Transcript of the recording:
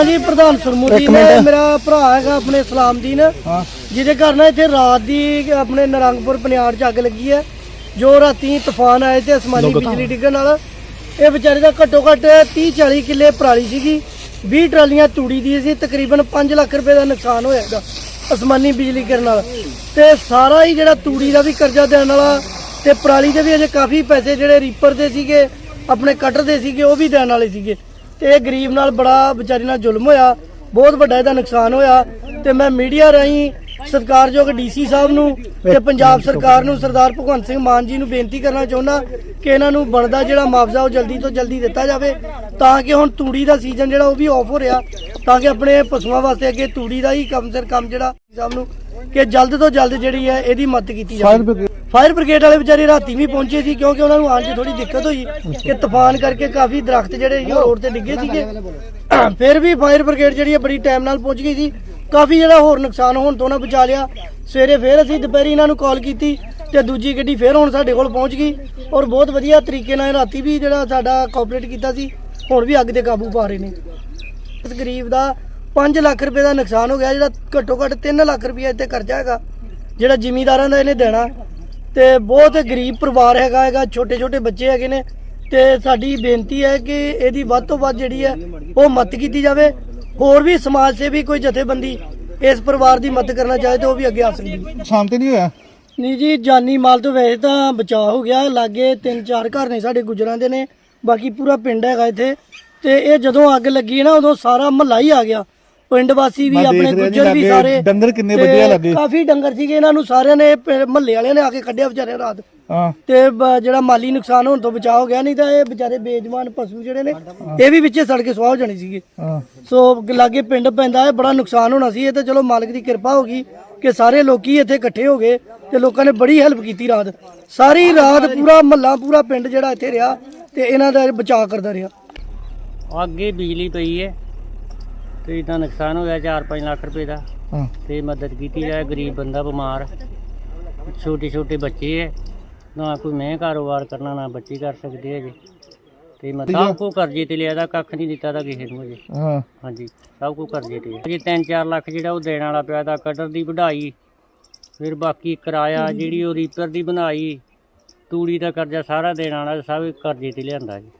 ਨਾਂ ਜੀ ਪ੍ਰਧਾਨ ਸੁਰਮੁਦੀਨ ਹੈ ਮੇਰਾ ਭਰਾ ਹੈਗਾ ਆਪਣੇ ਸਲਾਮਦੀਨ ਜਿਹਦੇ ਘਰ ਨਾ ਇੱਥੇ ਰਾਤ ਦੀ ਆਪਣੇ ਨਰੰਗਪੁਰ ਪਨਿਆੜ ਚ ਅੱਗ ਲੱਗੀ ਹੈ। ਜੋ ਰਾਤੀ ਤੂਫਾਨ ਆਏ ਤੇ ਅਸਮਾਨੀ ਬਿਜਲੀ ਡਿੱਗਣ ਨਾਲ। ਇਹ ਵਿਚਾਰੇ ਦਾ ਘੱਟੋ ਘੱਟ 30 40 ਕਿੱਲੇ ਪਰਾਲੀ ਸੀਗੀ। 20 ਟਰਾਲੀਆਂ ਤੂੜੀ ਦੀ ਸੀ ਤਕਰੀਬਨ 5 ਲੱਖ ਰੁਪਏ ਦਾ ਨੁਕਸਾਨ ਹੋਇਆ ਇਹਦਾ ਅਸਮਾਨੀ ਬਿਜਲੀ ਗਿਰਨ ਨਾਲ। ਤੇ ਸਾਰਾ ਹੀ ਜਿਹੜਾ ਤੂੜੀ ਦਾ ਵੀ ਕਰਜ਼ਾ ਦੇਣ ਵਾਲਾ ਤੇ ਪਰਾਲੀ ਦੇ ਵੀ ਅਜੇ ਕਾਫੀ ਪੈਸੇ ਜਿਹੜੇ ਰੀਪਰ ਦੇ ਸੀਗੇ ਆਪਣੇ ਕਟਰ ਦੇ ਸੀਗੇ ਉਹ ਵੀ ਦੇਣ ਵਾਲੇ ਸੀਗੇ। ਤੇ ਇਹ ਗਰੀਬ ਨਾਲ ਬੜਾ ਵਿਚਾਰੀ ਨਾਲ ਜ਼ੁਲਮ ਹੋਇਆ, ਬਹੁਤ ਵੱਡਾ ਇਹਦਾ ਨੁਕਸਾਨ ਹੋਇਆ ਤੇ ਮੈਂ ਮੀਡੀਆ ਰਾਹੀਂ ਸਤਿਕਾਰਯੋਗ ਡੀਸੀ ਸਾਹਿਬ ਨੂੰ ਤੇ ਪੰਜਾਬ ਸਰਕਾਰ ਨੂੰ ਸਰਦਾਰ ਭਗਵੰਤ ਸਿੰਘ ਮਾਨ ਜੀ ਨੂੰ ਬੇਨਤੀ ਕਰਨਾ ਚਾਹੁੰਦਾ ਕਿ ਇਹਨਾਂ ਨੂੰ ਬਣਦਾ ਜਿਹੜਾ ਮੁਆਵਜ਼ਾ ਉਹ ਜਲਦੀ ਤੋਂ ਜਲਦੀ ਦਿੱਤਾ ਜਾਵੇ, ਤਾਂ ਕਿ ਹੁਣ ਤੂੜੀ ਦਾ ਸੀਜ਼ਨ ਜਿਹੜਾ ਉਹ ਵੀ ਆਫ ਹੋ ਰਿਹਾ, ਤਾਂ ਕਿ ਆਪਣੇ ਪਸ਼ੂਆਂ ਵਾਸਤੇ ਅੱਗੇ ਤੂੜੀ ਦਾ ਹੀ ਕੰਮ ਸਿਰ ਕੰਮ ਜਿਹੜਾ ਸਾਹਿਬ ਨੂੰ ਕਿ ਜਲਦ ਤੋਂ ਜਲਦ ਜਿਹੜੀ ਹੈ ਇਹਦੀ ਮਦਦ ਕੀਤੀ ਜਾਵੇ। ਫਾਇਰ ਬ੍ਰਿਗੇਡ ਵਾਲੇ ਵਿਚਾਰੇ ਰਾਤੀ ਵੀ ਪਹੁੰਚੇ ਸੀ ਕਿਉਂਕਿ ਉਹਨਾਂ ਨੂੰ ਆਉਣ 'ਚ ਥੋੜੀ ਦਿੱਕਤ ਹੋਈ ਕਿ ਤੂਫਾਨ ਕਰਕੇ ਕਾਫੀ ਦਰਖਤ ਜਿਹੜੇ ਸੀ ਉਹ ਰੋਡ ਤੇ ਡਿੱਗੇ ਸੀਗੇ। ਫਿਰ ਵੀ ਫਾਇਰ ਬ੍ਰਿਗੇਡ ਜਿਹੜੀ ਹੈ ਬੜੀ ਟਾਈਮ ਨਾਲ ਪਹੁੰਚ ਗਈ ਸੀ। ਕਾਫੀ ਜਿਹੜਾ ਹੋਰ ਨੁਕਸਾਨ ਹੋਣ ਤੋਂ ਨਾ ਬਚਾ ਲਿਆ। ਸਵੇਰੇ ਫਿਰ ਅਸੀਂ ਦੁਪਹਿਰੀ ਇਹਨਾਂ ਨੂੰ ਕਾਲ ਕੀਤੀ ਤੇ ਦੂਜੀ ਗੱਡੀ ਫਿਰ ਹੁਣ ਸਾਡੇ ਕੋਲ ਪਹੁੰਚ ਗਈ ਔਰ ਬਹੁਤ ਵਧੀਆ ਤਰੀਕੇ ਨਾਲ ਰਾਤੀ ਵੀ ਜਿਹੜਾ ਸਾਡਾ ਕੋਆਪਰੇਟ ਕੀਤਾ ਸੀ। ਹੁਣ ਵੀ ਅੱਗ ਤੇ ਕਾਬੂ ਪਾ ਰਹੇ ਨੇ। ਇਸ ਗਰੀਬ ਦਾ 5 ਲੱਖ ਰੁਪਏ ਦਾ ਨੁਕਸਾਨ ਹੋ ਗਿਆ ਜਿਹੜਾ ਘੱਟੋ ਘੱਟ 3 ਲੱਖ ਰੁਪਏ ਇੱਥੇ ਕਰਜ਼ਾ ਹੈਗਾ ਜਿਹੜਾ ਜ਼ਿਮੀਂਦਾਰਾਂ ਦਾ ਇਹਨੇ ਦੇਣਾ। ਤੇ ਬਹੁਤ ਗਰੀਬ ਪਰਿਵਾਰ ਹੈਗਾ ਹੈਗਾ ਛੋਟੇ ਛੋਟੇ ਬੱਚੇ ਹੈਗੇ ਨੇ। ਤੇ ਸਾਡੀ ਬੇਨਤੀ ਹੈ ਕਿ ਇਹਦੀ ਵੱਧ ਤੋਂ ਵੱਧ ਜਿਹੜੀ ਹੈ ਉਹ ਮਦਦ ਕੀਤੀ ਜਾਵੇ। ਹੋਰ ਵੀ ਸਮਾਜ ਸੇਵੀ ਕੋਈ ਜਥੇਬੰਦੀ ਇਸ ਪਰਿਵਾਰ ਦੀ ਮਦਦ ਕਰਨਾ ਚਾਹੇ ਤਾਂ ਉਹ ਵੀ ਅੱਗੇ ਆ ਸਕਦੀ ਹੈ। ਸ਼ਾਂਤੀ ਨਹੀਂ ਹੋਇਆ? ਨਹੀਂ ਜੀ ਜਾਨੀ ਮਾਲ ਤੋਂ ਵੈਸੇ ਤਾਂ ਬਚਾਅ ਹੋ ਗਿਆ। ਲਾਗੇ ਤਿੰਨ ਚਾਰ ਘਰ ਨੇ ਸਾਡੇ ਗੁਜਰਾਂ ਦੇ ਨੇ ਬਾਕੀ ਪੂਰਾ ਪਿੰਡ ਹੈਗਾ ਇੱਥੇ। ਤੇ ਇਹ ਜਦੋਂ ਅੱਗ ਲੱਗੀ ਨਾ ਉਦੋਂ ਸਾਰਾ ਮਹੱਲਾ ਹੀ ਆ ਗਿਆ। ਪਿੰਡ ਵਾਸੀ ਵੀ ਆਪਣੇ ਗੁੱਜਰ ਵੀ ਸਾਰੇ ਡੰਗਰ ਕਿੰਨੇ ਆ ਲਾਗੇ। ਕਾਫੀ ਡੰਗਰ ਸੀਗੇ ਇਹਨਾਂ ਨੂੰ ਸਾਰਿਆਂ ਨੇ ਮਹੱਲੇ ਵਾਲਿਆਂ ਨੇ ਆ ਕੇ ਕੱਢਿਆ ਵਿਚਾਰੇ ਰਾਤ। ਹਾਂ। ਤੇ ਜਿਹੜਾ ਮਾਲੀ ਨੁਕਸਾਨ ਹੋਣ ਤੋਂ ਬਚਾਅ ਹੋ ਗਿਆ ਨਹੀਂ ਤਾਂ ਇਹ ਵਿਚਾਰੇ ਬੇਜਮਾਨ ਪਸ਼ੂ ਜਿਹੜੇ ਨੇ ਇਹ ਵੀ ਵਿੱਚੇ ਸੜ ਕੇ ਸੁਆਹ ਹੋ ਜਾਣੇ ਸੀਗੇ। ਹਾਂ। ਸੋ ਲਾਗੇ ਪਿੰਡ ਪੈਂਦਾ ਹੈ ਬੜਾ ਨੁਕਸਾਨ ਹੋਣਾ ਸੀ ਇਹ ਤੇ ਚਲੋ ਮਾਲਕ ਦੀ ਕਿਰਪਾ ਹੋ ਗਈ ਕਿ ਸਾਰੇ ਲੋਕੀ ਇੱਥੇ ਇਕੱਠੇ ਹੋ ਗਏ ਤੇ ਲੋਕਾਂ ਨੇ ਬੜੀ ਹੈਲਪ ਕੀਤੀ ਰਾਤ। ਸਾਰੀ ਰਾਤ ਪੂਰਾ ਮਹੱਲਾ ਪੂਰਾ ਪਿੰਡ ਜਿਹੜਾ ਇੱਥੇ ਰਿਹਾ ਤੇ ਇਹਨਾਂ ਦਾ ਬਚਾਅ ਕਰਦਾ ਰਿਹਾ। ਅੱਗੇ ਬਿਜਲੀ ਪਈ ਹੈ। ਤੇ ਇਦਾਂ ਨੁਕਸਾਨ ਹੋਇਆ 4-5 ਲੱਖ ਰੁਪਏ ਦਾ। ਹਾਂ। ਤੇ ਮਦਦ ਕੀਤੀ ਜਾਏ ਗਰੀਬ ਬੰਦਾ ਬਿਮਾਰ। ਛੋਟੇ ਛੋਟੇ ਬੱਚੇ ਹੈ ਨਾ ਕੋਈ ਮੈਂ ਕਾਰੋਬਾਰ ਕਰਨਾ ਨਾ ਬੱਚੇ ਕਰ ਸਕਦੇ ਹੈਗੇ। ਤੇ ਮੈਂ ਸਭ ਕੋ ਕਰਜ਼ੇ ਤੇ ਲਿਆ ਦਾ ਕੱਖ ਨਹੀਂ ਦਿੱਤਾ ਦਾ ਕਿਸੇ ਨੂੰ ਅਜੇ ਹਾਂ। ਹਾਂਜੀ ਸਭ ਕੋ ਕਰਜ਼ੇ ਤੇ ਅਜੇ 3-4 ਲੱਖ ਜਿਹੜਾ ਉਹ ਦੇਣ ਵਾਲਾ ਪਿਆ ਦਾ ਕਟਰ ਦੀ ਵਢਾਈ। ਫਿਰ ਬਾਕੀ ਕਿਰਾਇਆ ਜਿਹੜੀ ਉਹ ਰੀਪਰ ਦੀ ਬਣਾਈ। ਤੂੜੀ ਦਾ ਕਰਜ਼ਾ ਸਾਰਾ ਦੇਣ ਵਾਲਾ ਸਭ ਕਰਜ਼ੇ ਤੇ ਲਿਆਂਦਾ ਜੀ।